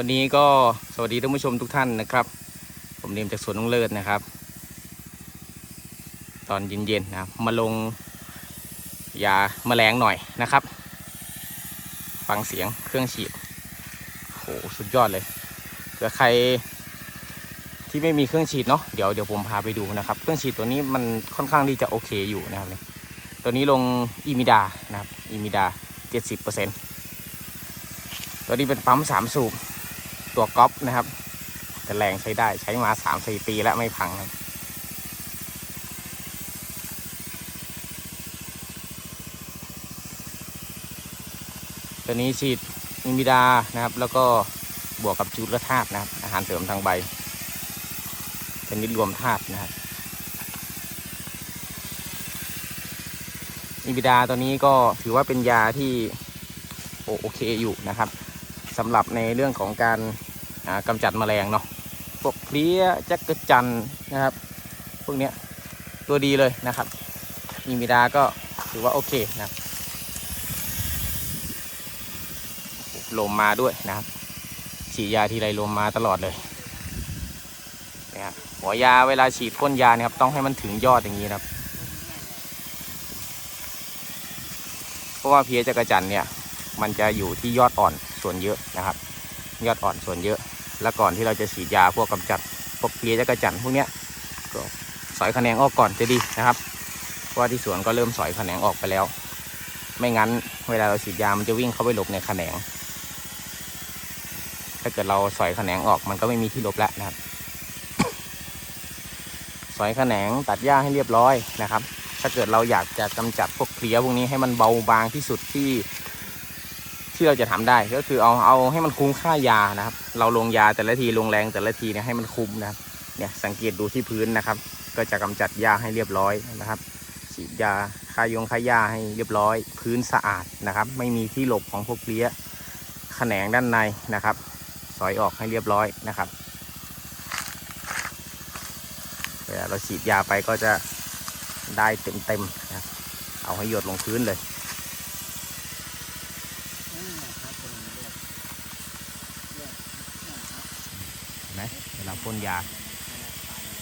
วันนี้ก็สวัสดีท่านผู้ชมทุกท่านนะครับ ผมเนมจากสวนลุงเลิศนะครับ ตอนเย็นๆนะครับมาลงยาแมลงหน่อยนะครับ ฟังเสียงเครื่องฉีดโหสุดยอดเลยเผื่อใครที่ไม่มีเครื่องฉีดเนาะเดี๋ยวเดี๋ยวผมพาไปดูนะครับ เครื่องฉีดตัวนี้มันค่อนข้างที่จะโอเคอยู่นะครับเนี่ยตัวนี้ลงอีมิดานะครับอีมิดา 70%ตัวนี้เป็นปั๊มสามสูบ ตัวก๊อปนะครับ แต่แรงใช้ได้ใช้มาสามสี่ปีแล้วไม่พังครับตัวนี้ฉีดอิมิดานะครับ แล้วก็บวกกับจุลธาตุนะครับ อาหารเสริมทางใบเป็นนิดรวมธาตุนะครับอิมิดาตัวนี้ก็ถือว่าเป็นยาที่โอโอเคอยู่นะครับสำหรับในเรื่องของการ กำจัดแมลงเนาะพวกเพลี้ยจักระจันนะครับ พวกเนี้ยตัวดีเลยนะครับมีมิดาก็ถือว่าโอเคนะครับลมมาด้วยนะครับฉีดยาทีไรลมมาตลอดเลยนะครับหัวยาเวลาฉีดพ่นยาเนี่ยครับต้องให้มันถึงยอดอย่างนี้นะครับ เพราะว่าเพี้ยจักระจันเนี่ย มันจะอยู่ที่ยอดอ่อนส่วนเยอะนะครับ ยอดอ่อนส่วนเยอะ แล้วก่อนที่เราจะฉีดยาพวกกำจัดพวกเพลี้ยจักระจันพวกเนี้ยก็สอยแขนงออกก่อนจะดีนะครับเพราะว่าที่สวนก็เริ่มสอยแขนงออกไปแล้ว ไม่งั้นเวลาเราฉีดยามันจะวิ่งเข้าไปหลบในแขนง ถ้าเกิดเราสอยแขนงออกมันก็ไม่มีที่หลบแล้วนะครับ สอยแขนงตัดหญ้าให้เรียบร้อยนะครับ ถ้าเกิดเราอยากจะกำจัดพวกเพลี้ยพวกนี้ให้มันเบาบางที่สุดที่ ที่เราจะทำได้ก็คือเอาเอาให้มันคุ้มค่ายานะครับ เราลงยาแต่ละทีลงแรงแต่ละทีเนี่ยให้มันคุ้มนะครับ เนี่ยสังเกตดูที่พื้นนะครับ ก็จะกำจัดหญ้าให้เรียบร้อยนะครับฉีดยาฆ่ายงฆ่าหญ้าให้เรียบร้อย พื้นสะอาดนะครับ ไม่มีที่หลบของพวกเลี้ยแขนงด้านในนะครับ สอยออกให้เรียบร้อยนะครับเวลาเราฉีดยาไปก็จะได้เต็มๆนะครับเอาให้หยดลงพื้นเลย เห็นไหมเวลาพ่นยา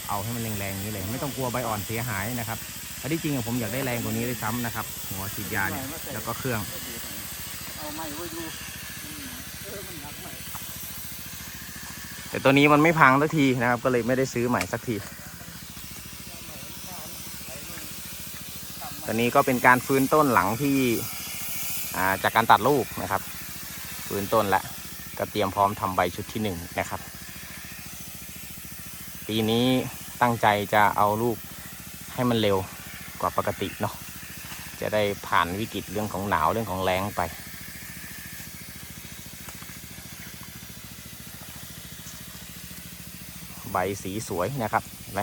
เอาให้มันแรงๆอย่างนี้เลย ไม่ต้องกลัวใบอ่อนเสียหายนะครับอันที่จริงผมอยากได้แรงกว่านี้ด้วยซ้ำนะครับหัวฉีดยาเนี่ยแล้วก็เครื่องเอาไม้ไว้ดูแต่ตัวนี้มันไม่พังสักทีนะครับ ก็เลยไม่ได้ซื้อใหม่สักทีตัวนี้ก็เป็นการฟื้นต้นหลังที่าจากการตัดลูกนะครับ ฟื้นต้นละก็เตรียมพร้อมทำใบชุดที่หนึ่งนะครับ ปีนี้ตั้งใจจะเอาลูกให้มันเร็วกว่าปกติเนาะจะได้ผ่านวิกฤตเรื่องของหนาวเรื่องของแรงไป ใบสีสวยนะครับเห็นไหม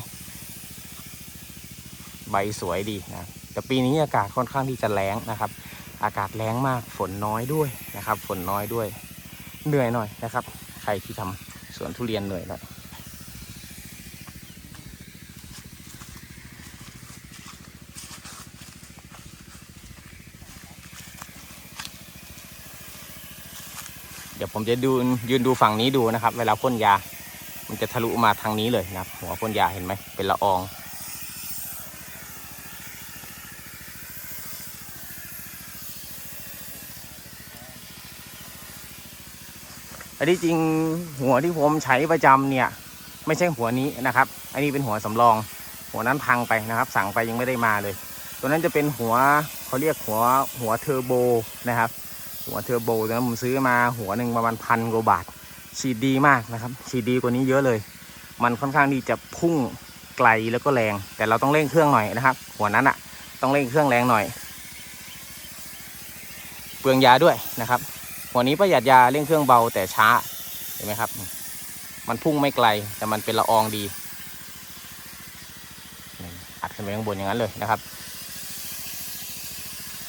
ใบสวยดีนะแต่ปีนี้อากาศค่อนข้างที่จะแรงนะครับ อากาศแรงมากฝนน้อยด้วยนะครับ ฝนน้อยด้วยเหนื่อยหน่อยนะครับ ใครที่ทำสวนทุเรียนเหนื่อยหน่อย ดี๋ยวผมจะดูยืนดูฝั่งนี้ดูนะครับ เวลาพ่นยา มันจะทะลุมาทางนี้เลยนะครับ หัวพ่นยาเห็นไหมเป็นละออง อันที่จริงหัวที่ผมใช้ประจำเนี่ย ไม่ใช่หัวนี้นะครับ อันนี้เป็นหัวสำรอง หัวนั้นพังไปนะครับ สั่งไปยังไม่ได้มาเลย ตัวนั้นจะเป็นหัวเขาเรียกหัวหัวเทอร์โบนะครับ หัวเทอร์โบตัวนั้นผมซื้อมาหัวหนึ่งประมาณพันกว่าบาท ฉีดดีมากนะครับ ฉีดดีกว่านี้เยอะเลย มันค่อนข้างที่จะพุ่งไกลแล้วก็แรง แต่เราต้องเร่งเครื่องหน่อยนะครับ หัวนั้นอะ่ะ ต้องเร่งเครื่องแรงหน่อย เปลืองยาด้วยนะครับ หัวนี้ประหยัดยาเร่งเครื่องเบาแต่ช้าเห็นไหมครับ มันพุ่งไม่ไกลแต่มันเป็นละอองดีอัดขึ้นไปข้างบนอย่างนั้นเลยนะครับ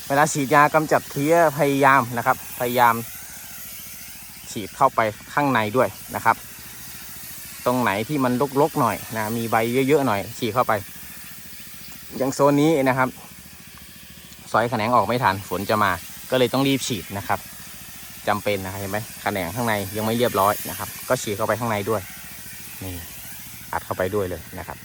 เวลาฉีดยากำจัดเพี้ยพยายามนะครับ พยายามฉีดเข้าไปข้างในด้วยนะครับ ตรงไหนที่มันรกๆหน่อยนะมีใบเยอะๆหน่อย ฉีดเข้าไป อย่างโซนนี้นะครับสอยแขนงออกไม่ทันฝนจะมา ก็เลยต้องรีบฉีดนะครับจำเป็นนะครับเห็นไหมแขนงข้างในยังไม่เรียบร้อยนะครับ ก็ฉีดเข้าไปข้างในด้วยนี่อัดเข้าไปด้วยเลยนะครับ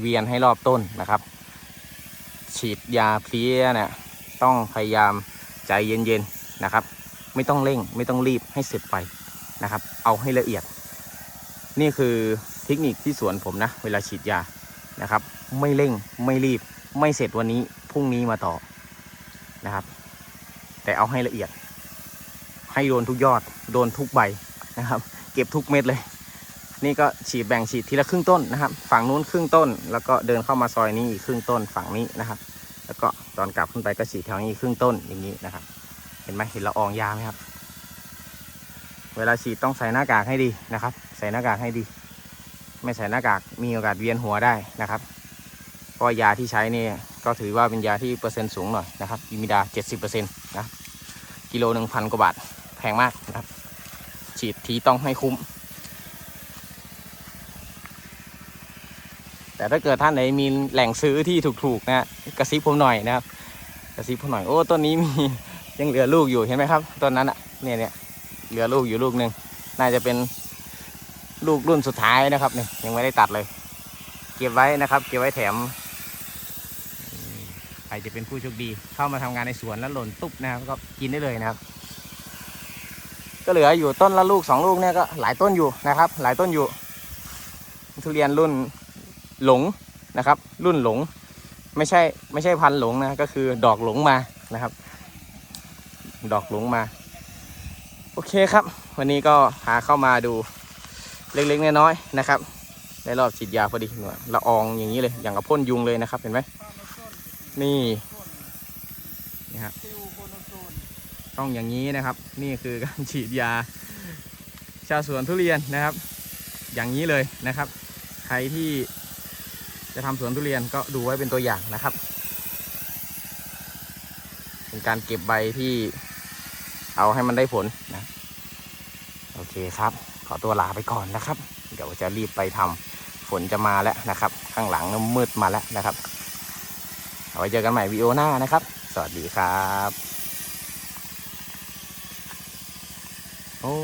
เวียนให้รอบต้นนะครับ ฉีดยาเพลี้ยเนี่ยต้องพยายามใจเย็นๆนะครับ ไม่ต้องเร่งไม่ต้องรีบให้เสร็จไปนะครับ เอาให้ละเอียด นี่คือเทคนิคที่สวนผมนะ เวลาฉีดยานะครับ ไม่เร่งไม่รีบไม่เสร็จวันนี้พรุ่งนี้มาต่อนะครับ แต่เอาให้ละเอียด ให้โดนทุกยอดโดนทุกใบนะครับ เก็บทุกเม็ดเลย นี่ก็ฉีดแบ่งฉีดทีละครึ่งต้นนะครับ ฝั่งนู้นครึ่งต้น แล้วก็เดินเข้ามาซอยนี้อีกครึ่งต้นฝั่งนี้นะครับ แล้วก็ตอนกลับขึ้นไปก็ฉีดแถวนี้ครึ่งต้นอย่างนี้นะครับ เห็นไหมเห็นละอองยาไหมครับ เวลาฉีดต้องใส่หน้ากากให้ดีนะครับ ใส่หน้ากากให้ดี ไม่ใส่หน้ากากมีโอกาสเวียนหัวได้นะครับเพราะยาที่ใช้นี่ก็ถือว่าเป็นยาที่เปอร์เซ็นต์สูงหน่อยนะครับอิมิดา 70%นะกิโลหนึ่งพันกว่าบาทแพงมากนะครับ ฉีดทีต้องให้คุ้ม แต่ถ้าเกิดท่านไหนมีแหล่งซื้อที่ถูกๆนะกระซิบผมหน่อยนะครับ กระซิบผมหน่อยโอ้ต้นนี้มียังเหลือลูกอยู่เห็นไหมครับต้นนั้นอะเนี่ยเนี่ยเหลือลูกอยู่ลูกหนึ่งน่าจะเป็นลูกรุ่นสุดท้ายนะครับเนี่ยยังไม่ได้ตัดเลย เก็บไว้นะครับ เก็บไว้แถมใครจะเป็นผู้โชคดี เข้ามาทำงานในสวนแล้วหล่นตุ๊บนะครับก็กินได้เลยนะครับ ก็เหลืออยู่ต้นละลูกสองลูกเนี่ยก็หลายต้นอยู่นะครับ หลายต้นอยู่ ทุเรียนรุ่น หลงนะครับ รุ่นหลง ไม่ใช่ไม่ใช่พันหลงนะก็คือดอกหลงมานะครับ ดอกหลงมา โอเคครับ วันนี้ก็พาเข้ามาดูเล็กๆน้อยๆนะครับได้รอบฉีดยาพอดีหน่วยละอองอย่างนี้เลยอย่างกับพ่นยุงเลยนะครับเห็นไหมป้ามาต้นนี่ต้นนี่ครับติวโคนโซนต้องอย่างนี้นะครับ นี่คือการฉีดยา ชาวสวนทุเรียนนะครับ อย่างนี้เลยนะครับ ใครที่ จะทำสวนทุเรียนก็ดูไว้เป็นตัวอย่างนะครับ เป็นการเก็บใบที่เอาให้มันได้ผลนะ โอเคครับ ขอตัวลาไปก่อนนะครับ เดี๋ยวจะรีบไปทำฝนจะมาแล้วนะครับ ข้างหลังมืดมาแล้วนะครับเอาไว้เจอกันใหม่วีโอหน้านะครับ สวัสดีครับ โอ้